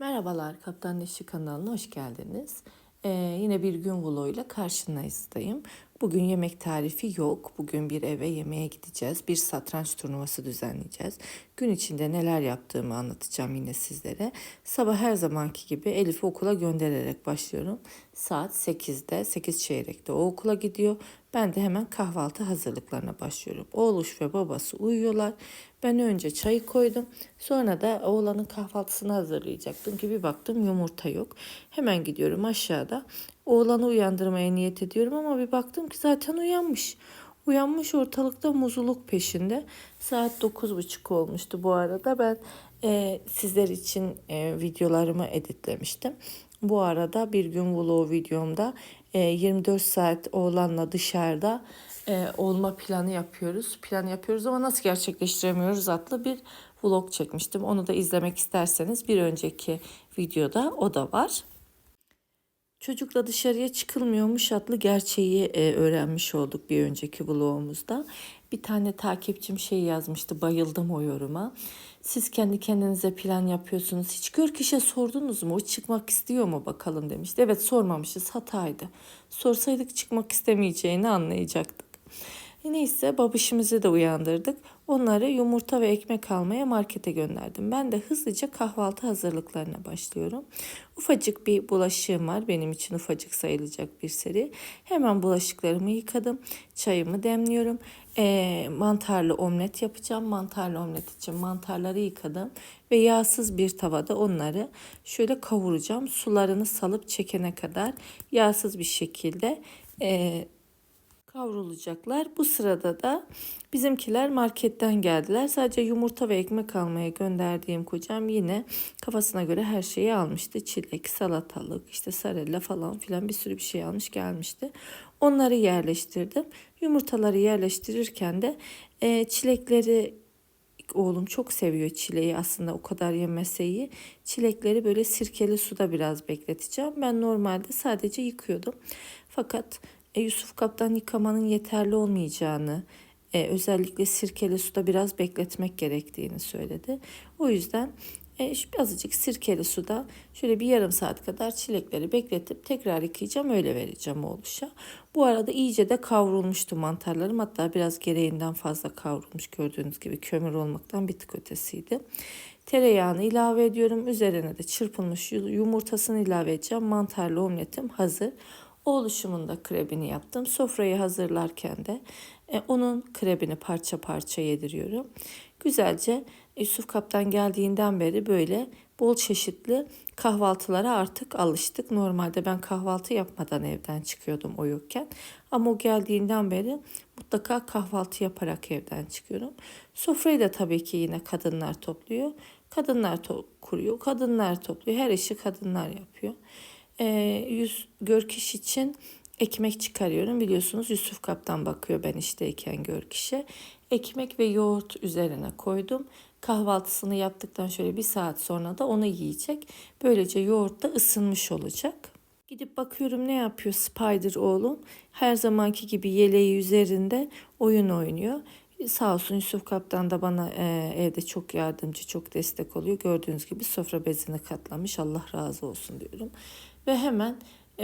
Merhabalar Kaptan Neşi kanalına hoş geldiniz. Ee, yine bir gün vloguyla karşınızdayım. Bugün yemek tarifi yok. Bugün bir eve yemeğe gideceğiz. Bir satranç turnuvası düzenleyeceğiz. Gün içinde neler yaptığımı anlatacağım yine sizlere. Sabah her zamanki gibi Elif'i okula göndererek başlıyorum. Saat 8'de, 8 çeyrekte o okula gidiyor. Ben de hemen kahvaltı hazırlıklarına başlıyorum. Oğluş ve babası uyuyorlar. Ben önce çayı koydum. Sonra da oğlanın kahvaltısını hazırlayacaktım ki bir baktım yumurta yok. Hemen gidiyorum aşağıda. Oğlanı uyandırmaya niyet ediyorum ama bir baktım ki zaten uyanmış. Uyanmış ortalıkta muzuluk peşinde. Saat 9.30 olmuştu bu arada. Ben e, sizler için e, videolarımı editlemiştim. Bu arada bir gün vlog videomda e, 24 saat oğlanla dışarıda e, olma planı yapıyoruz. Plan yapıyoruz ama nasıl gerçekleştiremiyoruz adlı bir vlog çekmiştim. Onu da izlemek isterseniz bir önceki videoda o da var. Çocukla dışarıya çıkılmıyormuş adlı gerçeği e, öğrenmiş olduk bir önceki vlogumuzda. Bir tane takipçim şey yazmıştı bayıldım o yoruma. Siz kendi kendinize plan yapıyorsunuz. Hiç Görkiş'e sordunuz mu? O çıkmak istiyor mu bakalım demişti. Evet sormamışız hataydı. Sorsaydık çıkmak istemeyeceğini anlayacaktık. E neyse babişimizi de uyandırdık. Onları yumurta ve ekmek almaya markete gönderdim. Ben de hızlıca kahvaltı hazırlıklarına başlıyorum. Ufacık bir bulaşığım var. Benim için ufacık sayılacak bir seri. Hemen bulaşıklarımı yıkadım. Çayımı demliyorum. E, mantarlı omlet yapacağım. Mantarlı omlet için mantarları yıkadım. Ve yağsız bir tavada onları şöyle kavuracağım. Sularını salıp çekene kadar yağsız bir şekilde e, kavrulacaklar. Bu sırada da bizimkiler marketten geldiler. Sadece yumurta ve ekmek almaya gönderdiğim kocam yine kafasına göre her şeyi almıştı. Çilek, salatalık, işte sarella falan filan bir sürü bir şey almış gelmişti. Onları yerleştirdim. Yumurtaları yerleştirirken de e, çilekleri oğlum çok seviyor çileği aslında o kadar yemese iyi. Çilekleri böyle sirkeli suda biraz bekleteceğim. Ben normalde sadece yıkıyordum. Fakat e, Yusuf Kaptan yıkamanın yeterli olmayacağını, e, özellikle sirkeli suda biraz bekletmek gerektiğini söyledi. O yüzden e, azıcık sirkeli suda şöyle bir yarım saat kadar çilekleri bekletip tekrar yıkayacağım öyle vereceğim oluşa. Bu arada iyice de kavrulmuştu mantarlarım hatta biraz gereğinden fazla kavrulmuş gördüğünüz gibi kömür olmaktan bir tık ötesiydi. Tereyağını ilave ediyorum. Üzerine de çırpılmış yumurtasını ilave edeceğim. Mantarlı omletim hazır. Oğluşumun da krebini yaptım. Sofrayı hazırlarken de e, onun krebini parça parça yediriyorum. Güzelce Yusuf Kaptan geldiğinden beri böyle bol çeşitli kahvaltılara artık alıştık. Normalde ben kahvaltı yapmadan evden çıkıyordum o yokken. Ama o geldiğinden beri mutlaka kahvaltı yaparak evden çıkıyorum. Sofrayı da tabii ki yine kadınlar topluyor. Kadınlar to- kuruyor, kadınlar topluyor. Her işi kadınlar yapıyor e, yüz görküş için ekmek çıkarıyorum. Biliyorsunuz Yusuf Kaptan bakıyor ben işteyken görküşe. Ekmek ve yoğurt üzerine koydum. Kahvaltısını yaptıktan şöyle bir saat sonra da onu yiyecek. Böylece yoğurt da ısınmış olacak. Gidip bakıyorum ne yapıyor Spider oğlum. Her zamanki gibi yeleği üzerinde oyun oynuyor. Sağ olsun Yusuf Kaptan da bana e, evde çok yardımcı, çok destek oluyor. Gördüğünüz gibi sofra bezini katlamış. Allah razı olsun diyorum. Ve hemen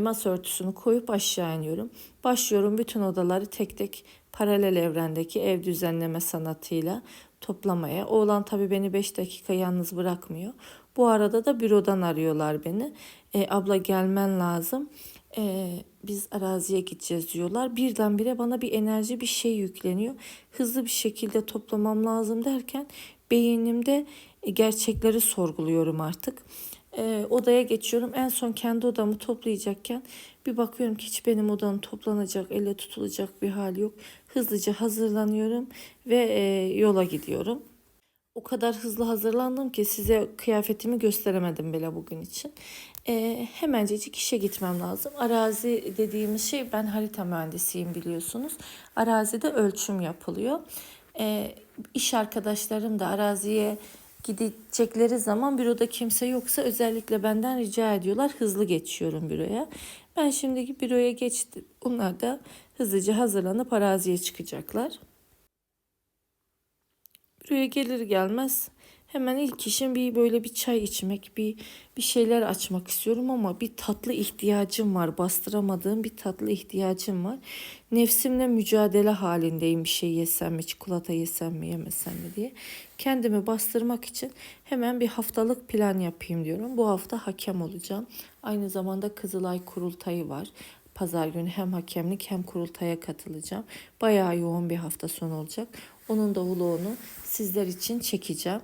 masa örtüsünü koyup aşağı iniyorum. Başlıyorum bütün odaları tek tek paralel evrendeki ev düzenleme sanatıyla toplamaya. Oğlan tabii beni 5 dakika yalnız bırakmıyor. Bu arada da bürodan arıyorlar beni. E, abla gelmen lazım. E, biz araziye gideceğiz diyorlar. Birdenbire bana bir enerji bir şey yükleniyor. Hızlı bir şekilde toplamam lazım derken beynimde gerçekleri sorguluyorum artık e, odaya geçiyorum. En son kendi odamı toplayacakken bir bakıyorum ki hiç benim odam toplanacak, elle tutulacak bir hal yok. Hızlıca hazırlanıyorum ve e, yola gidiyorum. O kadar hızlı hazırlandım ki size kıyafetimi gösteremedim bile bugün için. E, hemencecik işe gitmem lazım. Arazi dediğimiz şey ben harita mühendisiyim biliyorsunuz. Arazide ölçüm yapılıyor. E, iş arkadaşlarım da araziye gidecekleri zaman büroda kimse yoksa özellikle benden rica ediyorlar. Hızlı geçiyorum büroya. Ben şimdi büroya geçtim. Onlar da hızlıca hazırlanıp araziye çıkacaklar. Büroya gelir gelmez Hemen ilk işim bir böyle bir çay içmek, bir bir şeyler açmak istiyorum ama bir tatlı ihtiyacım var. Bastıramadığım bir tatlı ihtiyacım var. Nefsimle mücadele halindeyim bir şey yesem mi, çikolata yesem mi, yemesem mi diye. Kendimi bastırmak için hemen bir haftalık plan yapayım diyorum. Bu hafta hakem olacağım. Aynı zamanda Kızılay kurultayı var. Pazar günü hem hakemlik hem kurultaya katılacağım. Bayağı yoğun bir hafta sonu olacak. Onun da vlogunu sizler için çekeceğim.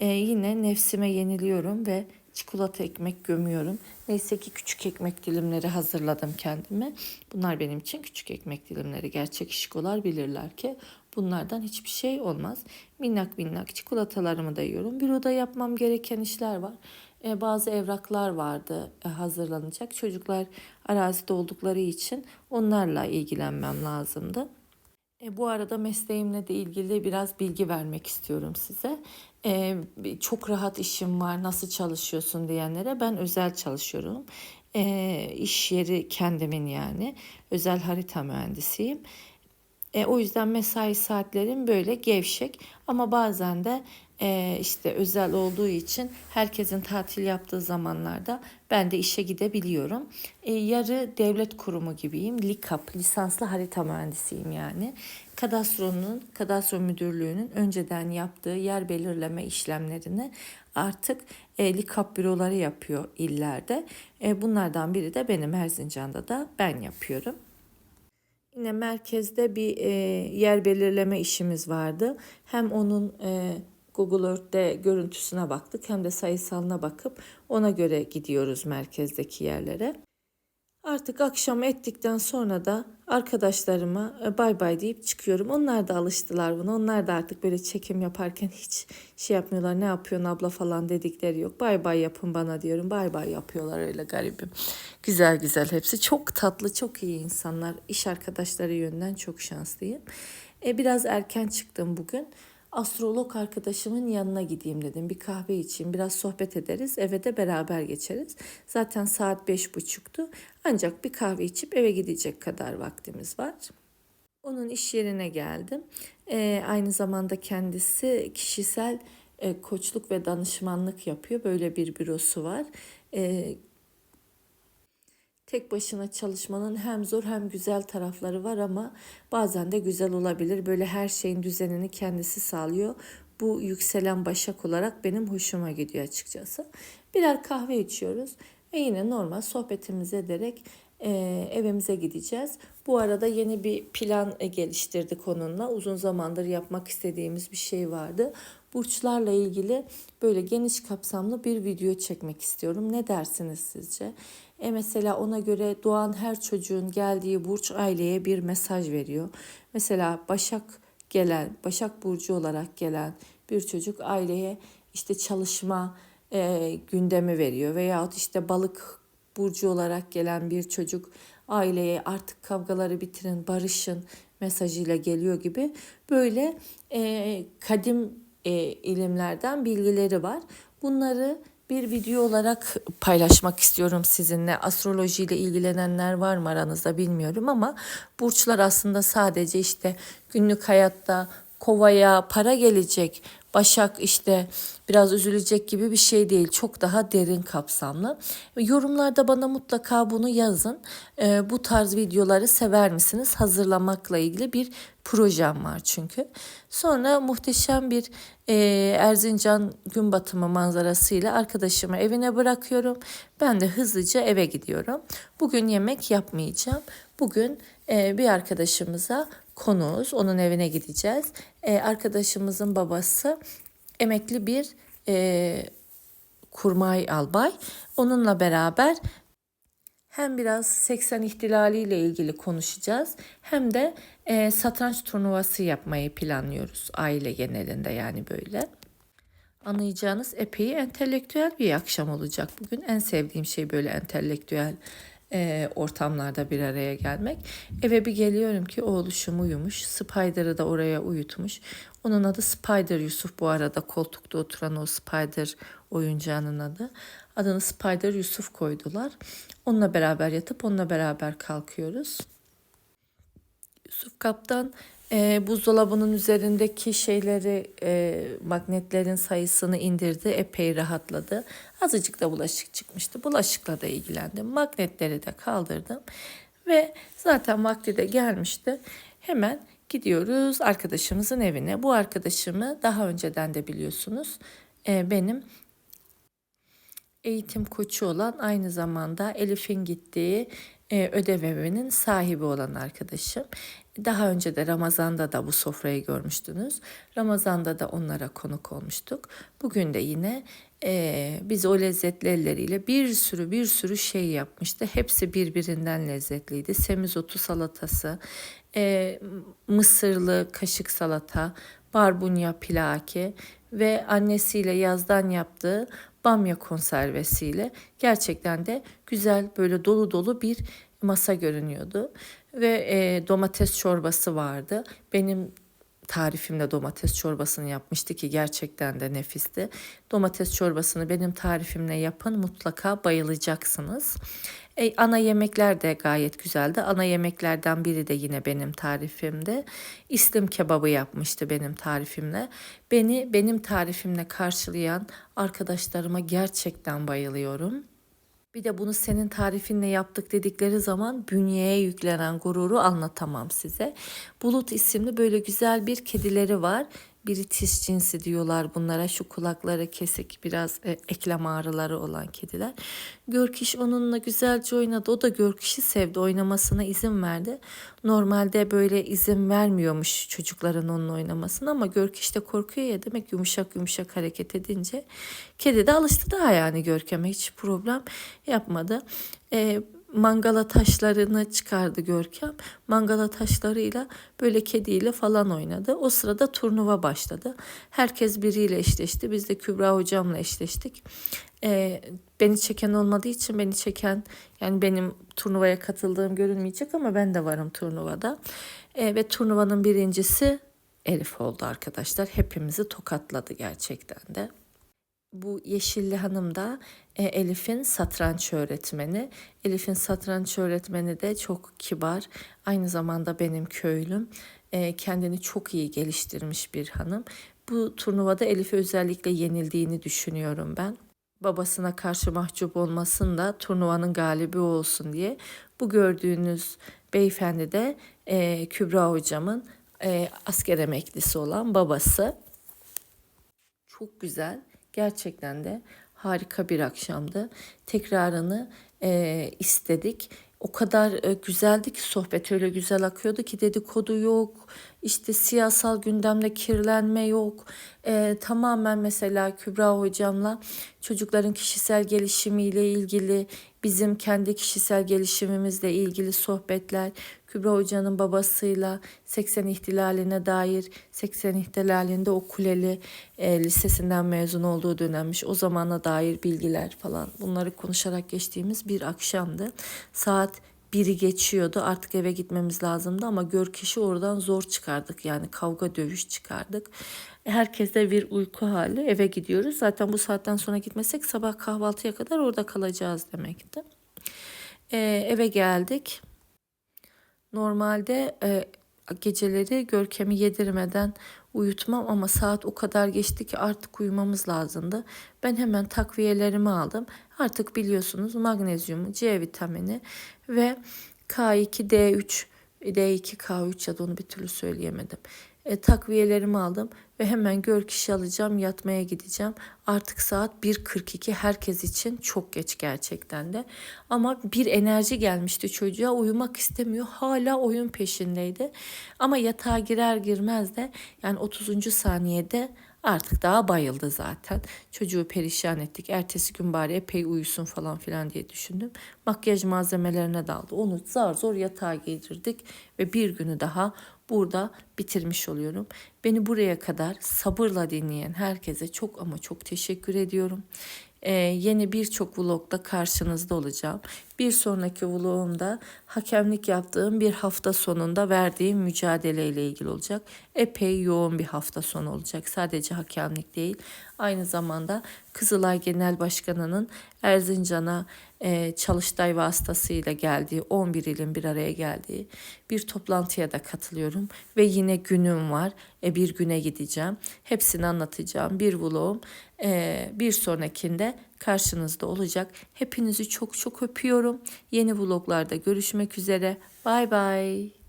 Ee, yine nefsime yeniliyorum ve çikolata ekmek gömüyorum. Neyse ki küçük ekmek dilimleri hazırladım kendime. Bunlar benim için küçük ekmek dilimleri. Gerçek şişkolar bilirler ki bunlardan hiçbir şey olmaz. Minnak minnak çikolatalarımı da yiyorum. Büroda yapmam gereken işler var. Ee, bazı evraklar vardı e, hazırlanacak. Çocuklar arazide oldukları için onlarla ilgilenmem lazımdı. E, bu arada mesleğimle de ilgili biraz bilgi vermek istiyorum size. E, çok rahat işim var, nasıl çalışıyorsun diyenlere ben özel çalışıyorum. E, iş yeri kendimin yani. Özel harita mühendisiyim. E, o yüzden mesai saatlerim böyle gevşek ama bazen de e, işte özel olduğu için herkesin tatil yaptığı zamanlarda ben de işe gidebiliyorum. E, yarı devlet kurumu gibiyim. LİKAP, lisanslı harita mühendisiyim yani. Kadastronun, kadastro müdürlüğünün önceden yaptığı yer belirleme işlemlerini artık e, LİKAP büroları yapıyor illerde. E, bunlardan biri de benim Erzincan'da da ben yapıyorum. Yine merkezde bir e, yer belirleme işimiz vardı. Hem onun e, Google Earth'te görüntüsüne baktık hem de sayısalına bakıp ona göre gidiyoruz merkezdeki yerlere. Artık akşam ettikten sonra da arkadaşlarıma e, bay bay deyip çıkıyorum. Onlar da alıştılar buna. Onlar da artık böyle çekim yaparken hiç şey yapmıyorlar. Ne yapıyorsun abla falan dedikleri yok. Bay bay yapın bana diyorum. Bay bay yapıyorlar öyle garibim. Güzel güzel hepsi. Çok tatlı, çok iyi insanlar. İş arkadaşları yönden çok şanslıyım. E, biraz erken çıktım bugün astrolog arkadaşımın yanına gideyim dedim. Bir kahve içeyim, biraz sohbet ederiz, eve de beraber geçeriz. Zaten saat beş buçuktu. Ancak bir kahve içip eve gidecek kadar vaktimiz var. Onun iş yerine geldim. Ee, aynı zamanda kendisi kişisel e, koçluk ve danışmanlık yapıyor. Böyle bir bürosu var. Ee, Tek başına çalışmanın hem zor hem güzel tarafları var ama bazen de güzel olabilir. Böyle her şeyin düzenini kendisi sağlıyor. Bu yükselen başak olarak benim hoşuma gidiyor açıkçası. Birer kahve içiyoruz ve yine normal sohbetimizi ederek e, evimize gideceğiz. Bu arada yeni bir plan geliştirdik onunla. Uzun zamandır yapmak istediğimiz bir şey vardı. Burçlarla ilgili böyle geniş kapsamlı bir video çekmek istiyorum. Ne dersiniz sizce? E mesela ona göre doğan her çocuğun geldiği burç aileye bir mesaj veriyor. Mesela Başak gelen, Başak burcu olarak gelen bir çocuk aileye işte çalışma e, gündemi veriyor veyahut işte balık burcu olarak gelen bir çocuk aileye artık kavgaları bitirin, barışın mesajıyla geliyor gibi böyle e, kadim e, ilimlerden bilgileri var. Bunları bir video olarak paylaşmak istiyorum sizinle. Astrolojiyle ilgilenenler var mı aranızda bilmiyorum ama burçlar aslında sadece işte günlük hayatta kovaya para gelecek, Başak işte biraz üzülecek gibi bir şey değil. Çok daha derin kapsamlı. Yorumlarda bana mutlaka bunu yazın. Ee, bu tarz videoları sever misiniz? Hazırlamakla ilgili bir projem var çünkü. Sonra muhteşem bir e, Erzincan gün batımı manzarasıyla arkadaşımı evine bırakıyorum. Ben de hızlıca eve gidiyorum. Bugün yemek yapmayacağım. Bugün e, bir arkadaşımıza konuğuz. Onun evine gideceğiz. E, arkadaşımızın babası emekli bir e, kurmay albay. Onunla beraber hem biraz 80 ihtilali ile ilgili konuşacağız hem de e, satranç turnuvası yapmayı planlıyoruz aile genelinde yani böyle. Anlayacağınız epey entelektüel bir akşam olacak bugün. En sevdiğim şey böyle entelektüel e, ortamlarda bir araya gelmek. Eve bir geliyorum ki oğluşum uyumuş. Spider'ı da oraya uyutmuş. Onun adı Spider Yusuf bu arada koltukta oturan o Spider oyuncağının adı. Adını Spider Yusuf koydular. Onunla beraber yatıp onunla beraber kalkıyoruz. Yusuf Kaptan E, buzdolabının üzerindeki şeyleri e, magnetlerin sayısını indirdi. Epey rahatladı. Azıcık da bulaşık çıkmıştı. Bulaşıkla da ilgilendim. Magnetleri de kaldırdım. Ve zaten vakti de gelmişti. Hemen gidiyoruz arkadaşımızın evine. Bu arkadaşımı daha önceden de biliyorsunuz. E, benim eğitim koçu olan aynı zamanda Elif'in gittiği e, ödev evinin sahibi olan arkadaşım. Daha önce de Ramazan'da da bu sofrayı görmüştünüz. Ramazan'da da onlara konuk olmuştuk. Bugün de yine e, biz o lezzetli elleriyle bir sürü bir sürü şey yapmıştı. Hepsi birbirinden lezzetliydi. Semizotu salatası, e, mısırlı kaşık salata, barbunya pilaki ve annesiyle yazdan yaptığı bamya konservesiyle gerçekten de güzel böyle dolu dolu bir masa görünüyordu. Ve e, domates çorbası vardı. Benim tarifimde domates çorbasını yapmıştı ki gerçekten de nefisti. Domates çorbasını benim tarifimle yapın mutlaka bayılacaksınız. E, ana yemekler de gayet güzeldi. Ana yemeklerden biri de yine benim tarifimde. İslim kebabı yapmıştı benim tarifimle. Beni benim tarifimle karşılayan arkadaşlarıma gerçekten bayılıyorum. Bir de bunu senin tarifinle yaptık dedikleri zaman bünyeye yüklenen gururu anlatamam size. Bulut isimli böyle güzel bir kedileri var. British cinsi diyorlar bunlara şu kulakları kesik biraz e, eklem ağrıları olan kediler. Görkiş onunla güzelce oynadı. O da Görkiş'i sevdi. Oynamasına izin verdi. Normalde böyle izin vermiyormuş çocukların onunla oynamasına ama Görkiş de korkuyor ya demek yumuşak yumuşak hareket edince. Kedi de alıştı daha yani Görkem'e hiç problem yapmadı. Eee mangala taşlarını çıkardı Görkem. Mangala taşlarıyla böyle kediyle falan oynadı. O sırada turnuva başladı. Herkes biriyle eşleşti. Biz de Kübra hocamla eşleştik. Ee, beni çeken olmadığı için beni çeken yani benim turnuvaya katıldığım görünmeyecek ama ben de varım turnuvada. Ee, ve turnuvanın birincisi Elif oldu arkadaşlar. Hepimizi tokatladı gerçekten de. Bu Yeşilli Hanım da e, Elif'in satranç öğretmeni. Elif'in satranç öğretmeni de çok kibar. Aynı zamanda benim köylüm. E, kendini çok iyi geliştirmiş bir hanım. Bu turnuvada Elif'e özellikle yenildiğini düşünüyorum ben. Babasına karşı mahcup olmasın da turnuvanın galibi olsun diye. Bu gördüğünüz beyefendi de e, Kübra hocamın e, asker emeklisi olan babası. Çok güzel Gerçekten de harika bir akşamdı. Tekrarını e, istedik. O kadar e, güzeldi ki sohbet öyle güzel akıyordu ki dedikodu yok. İşte siyasal gündemde kirlenme yok. E, tamamen mesela Kübra hocamla çocukların kişisel gelişimiyle ilgili bizim kendi kişisel gelişimimizle ilgili sohbetler, Kübra Hoca'nın babasıyla 80 ihtilaline dair 80 ihtilalinde o Kuleli e, lisesinden mezun olduğu dönemmiş. O zamana dair bilgiler falan bunları konuşarak geçtiğimiz bir akşamdı. Saat biri geçiyordu artık eve gitmemiz lazımdı ama gör kişi oradan zor çıkardık yani kavga dövüş çıkardık. Herkeste bir uyku hali eve gidiyoruz. Zaten bu saatten sonra gitmesek sabah kahvaltıya kadar orada kalacağız demekti. Ee, eve geldik. Normalde e, geceleri Görkem'i yedirmeden uyutmam ama saat o kadar geçti ki artık uyumamız lazımdı. Ben hemen takviyelerimi aldım. Artık biliyorsunuz magnezyumu, C vitamini ve K2, D3, D2, K3 ya da onu bir türlü söyleyemedim. E, takviyelerimi aldım ve hemen gör kişi alacağım yatmaya gideceğim. Artık saat 1.42 herkes için çok geç gerçekten de. Ama bir enerji gelmişti çocuğa uyumak istemiyor hala oyun peşindeydi. Ama yatağa girer girmez de yani 30. saniyede Artık daha bayıldı zaten. Çocuğu perişan ettik. Ertesi gün bari epey uyusun falan filan diye düşündüm. Makyaj malzemelerine daldı. Onu zar zor yatağa giydirdik ve bir günü daha burada bitirmiş oluyorum. Beni buraya kadar sabırla dinleyen herkese çok ama çok teşekkür ediyorum. Ee, yeni birçok vlogda karşınızda olacağım. Bir sonraki vlogumda hakemlik yaptığım bir hafta sonunda verdiğim mücadeleyle ilgili olacak. Epey yoğun bir hafta sonu olacak. Sadece hakemlik değil. Aynı zamanda Kızılay Genel Başkanı'nın Erzincan'a e, çalıştay vasıtasıyla geldiği 11 ilin bir araya geldiği bir toplantıya da katılıyorum ve yine günüm var. E, bir güne gideceğim. Hepsini anlatacağım. Bir vlogum e, bir sonrakinde karşınızda olacak. Hepinizi çok çok öpüyorum. Yeni vloglarda görüşmek üzere. Bay bay.